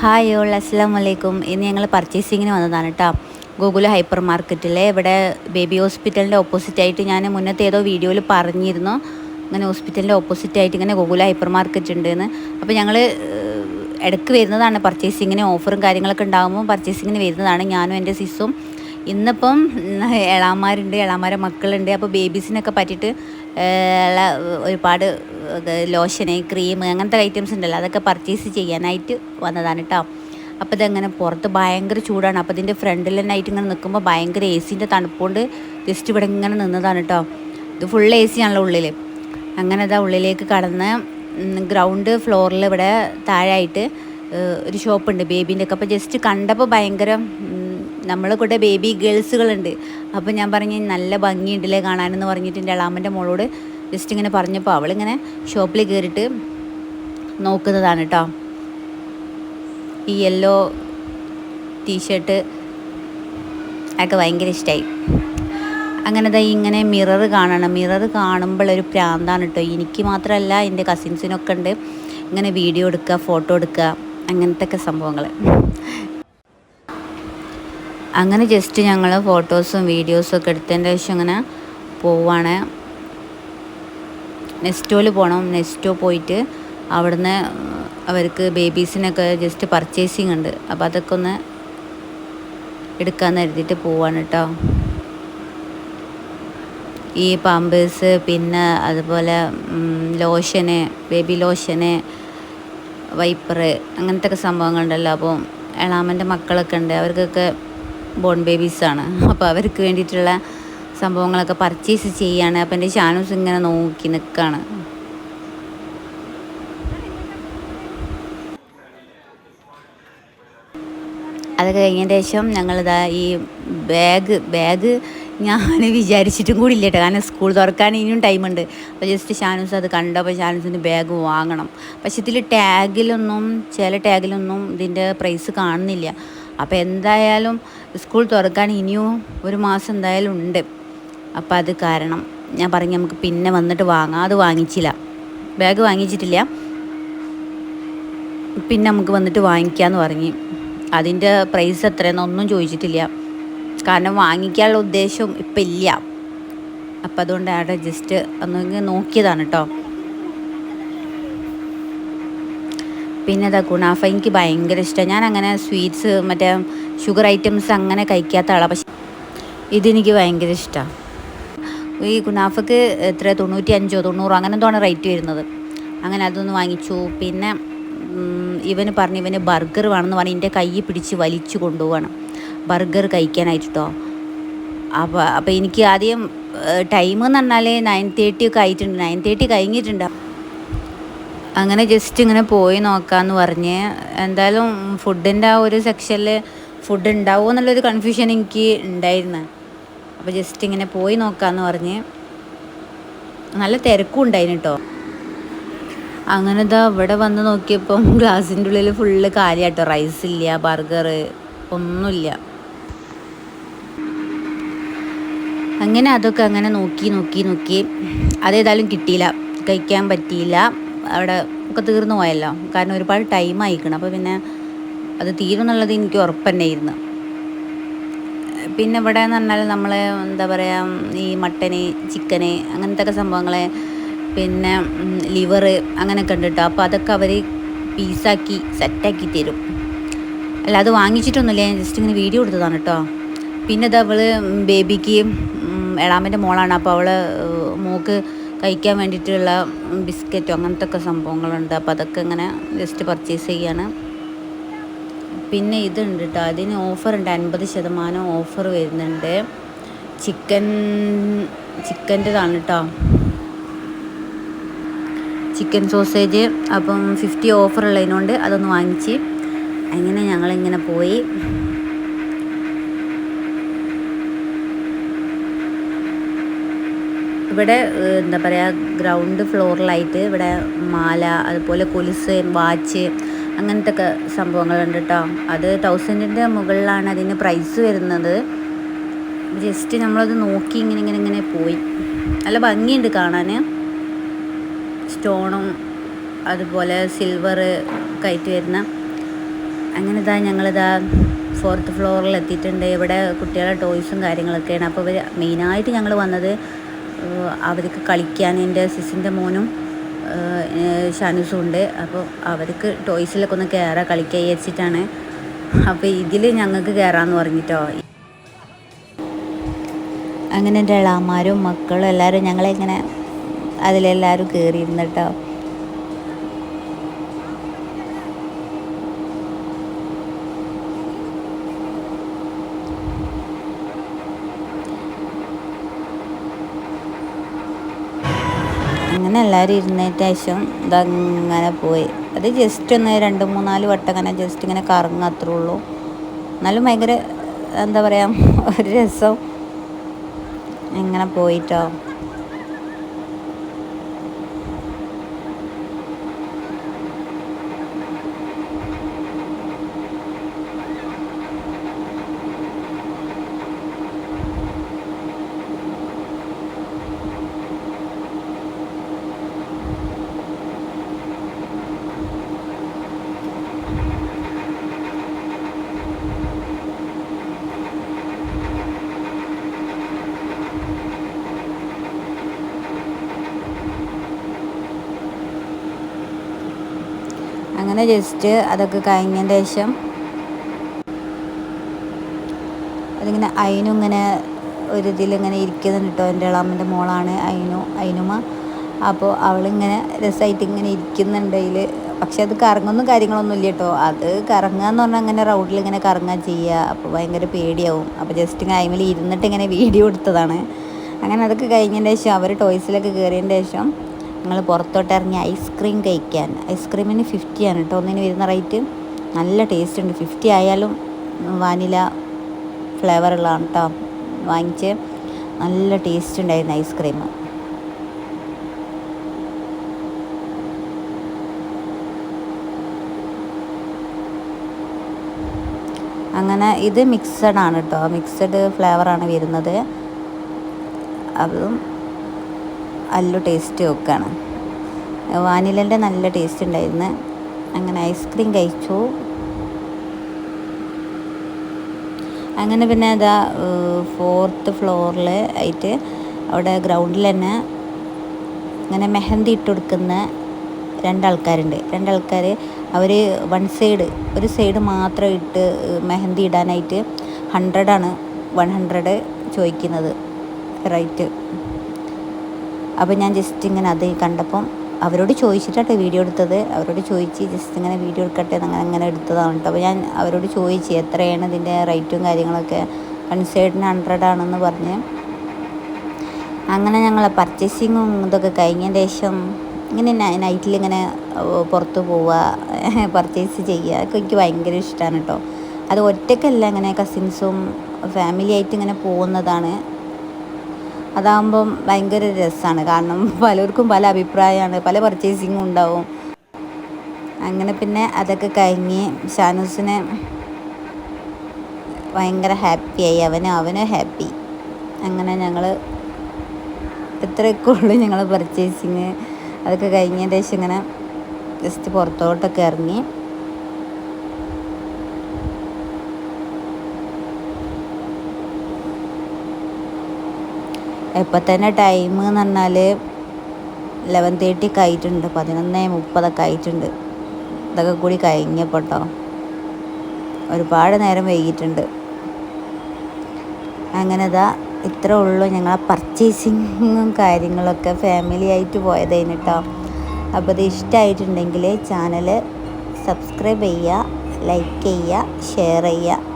Hi all അസ്സാം വലൈക്കും ഇന്ന് ഞങ്ങൾ പർച്ചേസിങ്ങിന് വന്നതാണ് കേട്ടോ ഗൂഗിൾ ഹൈപ്പർ മാർക്കറ്റിലെ ഇവിടെ ബേബി ഹോസ്പിറ്റലിന്റെ ഓപ്പോസിറ്റ് ആയിട്ട് ഞാൻ മുന്നത്തെ ഏതോ വീഡിയോയിൽ പറഞ്ഞിരുന്നു. ഇങ്ങനെ ഹോസ്പിറ്റലിന്റെ ഓപ്പോസിറ്റ് ആയിട്ട് ഇങ്ങനെ ഗൂഗിൾ ഹൈപ്പർ മാർക്കറ്റ് ഉണ്ട് എന്ന് അപ്പോൾ ഞങ്ങൾ ഇടയ്ക്ക് വരുന്നതാണ് പർച്ചേസിങ്ങിന് ഓഫറും കാര്യങ്ങളൊക്കെ ഉണ്ടാകുമ്പോൾ പർച്ചേസിങ്ങിന് വരുന്നതാണ് ഞാനും എന്റെ സിസ്സും. ഇന്നിപ്പം എളാമാരുണ്ട് എളാമാരെ മക്കളുണ്ട്. അപ്പോൾ ബേബീസിനൊക്കെ പറ്റിയിട്ട് ഉള്ള ഒരുപാട് ലോഷന് ക്രീം അങ്ങനത്തെ ഐറ്റംസ് ഉണ്ടല്ലോ അതൊക്കെ പർച്ചേസ് ചെയ്യാനായിട്ട് വന്നതാണ് കേട്ടോ അപ്പോൾ ഇതങ്ങനെ പുറത്ത് ഭയങ്കര ചൂടാണ്. അപ്പോൾ ഇതിന്റെ ഫ്രണ്ടിൽ തന്നെ ആയിട്ട് ഇങ്ങനെ നിൽക്കുമ്പോൾ ഭയങ്കര എ സിന്റെ തണുപ്പുകൊണ്ട് ജസ്റ്റ് ഇവിടെ ഇങ്ങനെ നിന്നതാണ് കേട്ടോ ഇത് ഫുൾ എ സി ആണല്ലോ ഉള്ളിൽ അങ്ങനെ ഇതാ ഉള്ളിലേക്ക് കടന്ന് ഗ്രൗണ്ട് ഫ്ലോറിൽ ഇവിടെ താഴായിട്ട് ഒരു ഷോപ്പുണ്ട് ബേബീന്റെ ഒക്കെ അപ്പോൾ ജസ്റ്റ് കണ്ടപ്പോൾ ഭയങ്കര നമ്മളെ കൂടെ ബേബി ഗേൾസുകളുണ്ട്. അപ്പോൾ ഞാൻ പറഞ്ഞു നല്ല ഭംഗിയുണ്ടല്ലേ കാണാനെന്ന് പറഞ്ഞിട്ട് എന്റെ അളാമന്റെ മോളോട് ജസ്റ്റ് ഇങ്ങനെ പറഞ്ഞപ്പോൾ അവളിങ്ങനെ ഷോപ്പിൽ കയറിയിട്ട് നോക്കുന്നതാണ് കേട്ടോ ഈ യെല്ലോ ടീഷർട്ട് ഒക്കെ ഭയങ്കര ഇഷ്ടമായി അങ്ങനെ ദാ ഇങ്ങനെ മിറർ കാണണം. മിറർ കാണുമ്പോഴൊരു പ്രാന്താണ് കേട്ടോ എനിക്ക് മാത്രമല്ല എന്റെ കസിൻസിനൊക്കെ ഉണ്ട്. ഇങ്ങനെ വീഡിയോ എടുക്കുക ഫോട്ടോ എടുക്കുക അങ്ങനത്തെ ഒക്കെ സംഭവങ്ങൾ അങ്ങനെ ജസ്റ്റ് ഞങ്ങൾ ഫോട്ടോസും വീഡിയോസും ഒക്കെ എടുത്തതിന്റെ ശേഷം അങ്ങനെ പോവാണ്. നെസ്റ്റോയിൽ പോകണം നെസ്റ്റോ പോയിട്ട് അവിടുന്ന് അവർക്ക് ബേബീസിനൊക്കെ ജസ്റ്റ് പർച്ചേസിങ് ഉണ്ട്. അപ്പോൾ അതൊക്കെ ഒന്ന് എടുക്കാമെന്ന് കരുതിയിട്ട് പോവാണ് കേട്ടോ ഈ പാമ്പേഴ്സ് പിന്നെ അതുപോലെ ലോഷന് ബേബി ലോഷന് വൈപ്പറ് അങ്ങനത്തെ ഒക്കെ സംഭവങ്ങളുണ്ടല്ലോ. അപ്പോൾ എളാമന്റെ മക്കളൊക്കെ ഉണ്ട്. അവർക്കൊക്കെ ബോൺ ബേബീസാണ്. അപ്പോൾ അവർക്ക് വേണ്ടിയിട്ടുള്ള സംഭവങ്ങളൊക്കെ പർച്ചേസ് ചെയ്യാണ്. അപ്പം എന്റെ ഷാനൂസ് ഇങ്ങനെ നോക്കി നിൽക്കുകയാണ് അത് കഴിഞ്ഞതിന് ശേഷം ഞങ്ങളിതാ ഈ ബാഗ് ബാഗ് ഞാൻ വിചാരിച്ചിട്ടും കൂടി ഇല്ല കേട്ടോ കാരണം സ്കൂൾ തുറക്കാൻ ഇനിയും ടൈമുണ്ട് അപ്പോൾ ജസ്റ്റ് ഷാനൂസ് അത് കണ്ടപ്പോൾ ഷാനൂസിന്റെ ബാഗ് വാങ്ങണം. പക്ഷെ ഇതിൽ ടാഗിലൊന്നും ചില ടാഗിലൊന്നും ഇതിന്റെ പ്രൈസ് കാണുന്നില്ല. അപ്പോൾ എന്തായാലും സ്കൂൾ തുറക്കാൻ ഇനിയും ഒരു മാസം എന്തായാലും ഉണ്ട്. അപ്പോൾ അത് കാരണം ഞാൻ പറഞ്ഞു നമുക്ക് പിന്നെ വന്നിട്ട് വാങ്ങാം. അത് വാങ്ങിച്ചില്ല. ബാഗ് വാങ്ങിച്ചിട്ടില്ല. പിന്നെ നമുക്ക് വന്നിട്ട് വാങ്ങിക്കാമെന്ന് പറഞ്ഞു. അതിന്റെ പ്രൈസ് എത്രയെന്നൊന്നും ചോദിച്ചിട്ടില്ല. കാരണം വാങ്ങിക്കാനുള്ള ഉദ്ദേശം ഇപ്പം ഇല്ല. അപ്പം അതുകൊണ്ട് അവിടെ ജസ്റ്റ് ഒന്ന് നോക്കിയതാണ് കേട്ടോ പിന്നെ അതാ കുണാഫ എനിക്ക് ഭയങ്കര ഇഷ്ടമാണ് ഞാൻ അങ്ങനെ സ്വീറ്റ്സ് മറ്റേ ഷുഗർ ഐറ്റംസ് അങ്ങനെ കഴിക്കാത്ത ആളാണ് പക്ഷെ ഇതെനിക്ക് ഭയങ്കര ഇഷ്ടമാണ് ഈ കുനാഫക്ക് എത്ര? തൊണ്ണൂറ്റി അഞ്ചോ തൊണ്ണൂറോ അങ്ങനെ എന്തോ റേറ്റ് വരുന്നത്. അങ്ങനെ അതൊന്ന് വാങ്ങിച്ചു. പിന്നെ ഇവന് പറഞ്ഞു ഇവന് ബർഗർ വേണമെന്ന് പറഞ്ഞ് എന്റെ കൈ പിടിച്ച് വലിച്ചു കൊണ്ടുപോവാണ്. ബർഗർ കഴിക്കാനായിട്ടോ? അപ്പോൾ അപ്പോൾ എനിക്ക് ആദ്യം ടൈം എന്ന് പറഞ്ഞാൽ നയൻ തേർട്ടി ഒക്കെ ആയിട്ടുണ്ട്. നയൻ തേർട്ടി കഴിഞ്ഞിട്ടുണ്ട്. അങ്ങനെ ജസ്റ്റ് ഇങ്ങനെ പോയി നോക്കാമെന്ന് പറഞ്ഞ്. എന്തായാലും ഫുഡിന്റെ ആ ഒരു സെക്ഷനിൽ ഫുഡ് ഉണ്ടാവുമോ എന്നുള്ളൊരു കൺഫ്യൂഷൻ എനിക്ക് ഉണ്ടായിരുന്നു. അപ്പോൾ ജസ്റ്റ് ഇങ്ങനെ പോയി നോക്കാമെന്ന് പറഞ്ഞ് നല്ല തിരക്കും ഉണ്ടായിന് കേട്ടോ അങ്ങനെ ഇതാ ഇവിടെ വന്ന് നോക്കിയപ്പം ഗ്ലാസിന്റെ ഉള്ളിൽ ഫുള്ള് കാലിയാട്ടോ. റൈസ് ഇല്ല ബർഗർ ഒന്നുമില്ല. അങ്ങനെ അതൊക്കെ അങ്ങനെ നോക്കി നോക്കി നോക്കി. അതേതായാലും കിട്ടിയില്ല. കഴിക്കാൻ പറ്റിയില്ല. അവിടെ ഒക്കെ തീർന്നു പോയല്ലോ. കാരണം ഒരുപാട് ടൈം ആയിക്കണം. അപ്പോൾ പിന്നെ അത് തീരുന്നുള്ളത് എനിക്ക് ഉറപ്പ് തന്നെയായിരുന്നു പിന്നെ ഇവിടെ എന്ന് പറഞ്ഞാൽ നമ്മൾ എന്താ പറയുക ഈ മട്ടന് ചിക്കന് അങ്ങനത്തെ സംഭവങ്ങൾ പിന്നെ ലിവർ അങ്ങനെയൊക്കെ ഉണ്ട് കേട്ടോ അപ്പോൾ അതൊക്കെ അവർ പീസാക്കി സെറ്റാക്കി തരും. അല്ല അത് വാങ്ങിച്ചിട്ടൊന്നുമില്ല. ഞാൻ ജസ്റ്റ് ഇങ്ങനെ വീഡിയോ എടുത്തതാണ് കേട്ടോ പിന്നെ ഇത് അവൾ ബേബിക്ക് എളാമന്റെ മോളാണ്. അപ്പോൾ അവൾ മോക്ക് കഴിക്കാൻ വേണ്ടിയിട്ടുള്ള ബിസ്ക്കറ്റോ അങ്ങനത്തെ ഒക്കെ സംഭവങ്ങളുണ്ട്. അപ്പോൾ അതൊക്കെ ഇങ്ങനെ ജസ്റ്റ് പർച്ചേസ് ചെയ്യാണ്. പിന്നെ ഇതുണ്ട് കേട്ടോ അതിന് ഓഫറുണ്ട്. അൻപത് ശതമാനം ഓഫർ വരുന്നുണ്ട്. ചിക്കൻ ചിക്കന്റെതാണ് കേട്ടോ ചിക്കൻ സോസേജ്. അപ്പം ഫിഫ്റ്റി ഓഫർ ഉള്ളതിനോണ്ട് അതൊന്ന് വാങ്ങിച്ച് അങ്ങനെ ഞങ്ങളിങ്ങനെ പോയി. ഇവിടെ എന്താ പറയുക ഗ്രൗണ്ട് ഫ്ലോറിലായിട്ട് ഇവിടെ മാല അതുപോലെ കൊലുസ് വാച്ച് അങ്ങനത്തെ ഒക്കെ സംഭവങ്ങളുണ്ട് കേട്ടോ അത് തൗസൻഡിന്റെ മുകളിലാണ് അതിന് പ്രൈസ് വരുന്നത്. ജസ്റ്റ് നമ്മളത് നോക്കി ഇങ്ങനെ ഇങ്ങനെ ഇങ്ങനെ പോയി. നല്ല ഭംഗിയുണ്ട് കാണാൻ സ്റ്റോണും അതുപോലെ സിൽവർ കയറ്റി വരുന്ന. അങ്ങനെ ഇതാ ഞങ്ങളിതാ ഫോർത്ത് ഫ്ലോറിൽ എത്തിയിട്ടുണ്ട്. ഇവിടെ കുട്ടികളുടെ ടോയ്സും കാര്യങ്ങളൊക്കെയാണ്. അപ്പോൾ ഇവർ മെയിനായിട്ട് ഞങ്ങൾ വന്നത് അവർക്ക് കളിക്കാൻ എന്റെ സിസിന്റെ മോനും ഷാനുസും ഉണ്ട് അപ്പോൾ അവർക്ക് ടോയ്സിലൊക്കെ ഒന്ന് കയറാൻ കളിക്കാൻ വിചാരിച്ചിട്ടാണ്. അപ്പോൾ ഇതിൽ ഞങ്ങൾക്ക് കയറാമെന്ന് പറഞ്ഞിട്ടോ. അങ്ങനെ എന്റെ ഇളാമാരും മക്കളും എല്ലാവരും ഞങ്ങളിങ്ങനെ അതിലെല്ലാവരും കയറിയിരുന്നു കേട്ടോ അങ്ങനെ എല്ലാവരും ഇരുന്നേറ്റ ശേഷം ഇതങ്ങനെ പോയി. അത് ജസ്റ്റ് ഒന്ന് രണ്ട് മൂന്നാൽ വട്ടം അങ്ങനെ ജസ്റ്റ് ഇങ്ങനെ കറങ്ങുക അത്രേ ഉള്ളൂ. എന്നാലും ഭയങ്കര എന്താ പറയുക ഒരു രസം. ഇങ്ങനെ പോയിട്ടോ. അങ്ങനെ ജസ്റ്റ് അതൊക്കെ കഴിഞ്ഞതിന് ശേഷം അതിങ്ങനെ അയിനും ഇങ്ങനെ ഒരു ഇതിലിങ്ങനെ ഇരിക്കുന്നുണ്ട് കേട്ടോ. എന്റെ ഇളാമ്മന്റെ മോളാണ് അയിനു അയിനുമ. അപ്പോൾ അവളിങ്ങനെ രസമായിട്ട് ഇങ്ങനെ ഇരിക്കുന്നുണ്ട് അതിൽ. പക്ഷെ അത് കറങ്ങൊന്നും കാര്യങ്ങളൊന്നും ഇല്ല കേട്ടോ. അത് കറങ്ങുക എന്ന് പറഞ്ഞാൽ അങ്ങനെ റൗണ്ടിൽ ഇങ്ങനെ കറങ്ങുക ചെയ്യുക. അപ്പോൾ ഭയങ്കര പേടിയാവും. അപ്പോൾ ജസ്റ്റ് അയിമിൽ ഇരുന്നിട്ട് ഇങ്ങനെ വീഡിയോ എടുത്തതാണ്. അങ്ങനെ അതൊക്കെ കഴിഞ്ഞതിന് ശേഷം അവർ ടോയ്സിലൊക്കെ കയറിയതിന് ശേഷം ഞങ്ങൾ പുറത്തോട്ട് ഇറങ്ങി ഐസ്ക്രീം കഴിക്കാൻ. ഐസ്ക്രീമിന് ഫിഫ്റ്റിയാണ് കേട്ടോ. ഒന്നിന് വരുന്ന റേറ്റ് നല്ല ടേസ്റ്റ് ഉണ്ട്. ഫിഫ്റ്റി ആയാലും വാനില ഫ്ലേവറുള്ളതാണ് കേട്ടോ വാങ്ങിച്ച് നല്ല ടേസ്റ്റ് ഉണ്ടായിരുന്നു ഐസ്ക്രീം അങ്ങനെ ഇത് മിക്സഡ് ആണ് കേട്ടോ മിക്സഡ് ഫ്ലേവറാണ് വരുന്നത്. അതും നല്ല ടേസ്റ്റ് വെക്കുകയാണ് വാനിലന്റെ നല്ല ടേസ്റ്റ് ഉണ്ടായിരുന്നു. അങ്ങനെ ഐസ്ക്രീം കഴിച്ചു. അങ്ങനെ പിന്നെ അതാ ഫോർത്ത് ഫ്ലോറിൽ ആയിട്ട് അവിടെ ഗ്രൗണ്ടിൽ തന്നെ ഇങ്ങനെ മെഹന്തി ഇട്ട് കൊടുക്കുന്ന രണ്ടാൾക്കാരുണ്ട്. രണ്ടാൾക്കാർ അവർ വൺ സൈഡ് ഒരു സൈഡ് മാത്രം ഇട്ട് മെഹന്തി ഇടാനായിട്ട് ഹൺഡ്രഡാണ് വൺ ഹൺഡ്രഡ് ചോദിക്കുന്നത്. റേറ്റ് അപ്പോൾ ഞാൻ ജസ്റ്റ് ഇങ്ങനെ അത് കണ്ടപ്പം അവരോട് ചോദിച്ചിട്ടാട്ടോ വീഡിയോ എടുത്തത്. അവരോട് ചോദിച്ച് ജസ്റ്റ് ഇങ്ങനെ വീഡിയോ എടുക്കട്ടെ അങ്ങനെ അങ്ങനെ എടുത്തതാണ് കേട്ടോ അപ്പോൾ ഞാൻ അവരോട് ചോദിച്ച് എത്രയാണ് ഇതിന്റെ റേറ്റും കാര്യങ്ങളൊക്കെ. സൈഡിന് ഹൺഡ്രഡ് ആണെന്ന് പറഞ്ഞ്. അങ്ങനെ ഞങ്ങൾ പർച്ചേസിങ്ങും ഇതൊക്കെ കഴിഞ്ഞ ശേഷം ഇങ്ങനെ നൈറ്റിൽ ഇങ്ങനെ പുറത്ത് പോവുക പർച്ചേസ് ചെയ്യുക അതൊക്കെ എനിക്ക് ഭയങ്കര ഇഷ്ടമാണ് കേട്ടോ അത് ഒറ്റക്കല്ല ഇങ്ങനെ കസിൻസും ഫാമിലി ആയിട്ട് ഇങ്ങനെ പോകുന്നതാണ്. അതാകുമ്പം ഭയങ്കര രസമാണ് കാരണം പലർക്കും പല അഭിപ്രായമാണ് പല പർച്ചേസിങ്ങും ഉണ്ടാവും. അങ്ങനെ പിന്നെ അതൊക്കെ കഴിഞ്ഞ് ഷാനൂസിന് ഭയങ്കര ഹാപ്പിയായി അവന് അവന് ഹാപ്പി അങ്ങനെ ഞങ്ങൾ ഇത്രയൊക്കെ ഉള്ളു ഞങ്ങൾ പർച്ചേസിങ് അതൊക്കെ കഴിഞ്ഞതിന് ശേഷം ഇങ്ങനെ ജസ്റ്റ് പുറത്തോട്ടൊക്കെ ഇറങ്ങി ഇപ്പം തന്നെ ടൈം എന്ന് പറഞ്ഞാൽ ലെവൻ തേർട്ടി ഒക്കെ ആയിട്ടുണ്ട്. പതിനൊന്ന് മുപ്പതൊക്കെ ആയിട്ടുണ്ട്. ഇതൊക്കെ കൂടി കഴിഞ്ഞപ്പോട്ടോ ഒരുപാട് നേരം വൈകിട്ടുണ്ട് അങ്ങനെ ഇതാ ഇത്ര ഉള്ളൂ ഞങ്ങളെ പർച്ചേസിങ്ങും കാര്യങ്ങളൊക്കെ ഫാമിലി ആയിട്ട് പോയതേന് കേട്ടോ അപ്പോൾ ഇത് ഇഷ്ടമായിട്ടുണ്ടെങ്കിൽ ചാനൽ സബ്സ്ക്രൈബ് ചെയ്യുക ലൈക്ക് ചെയ്യുക ഷെയർ ചെയ്യുക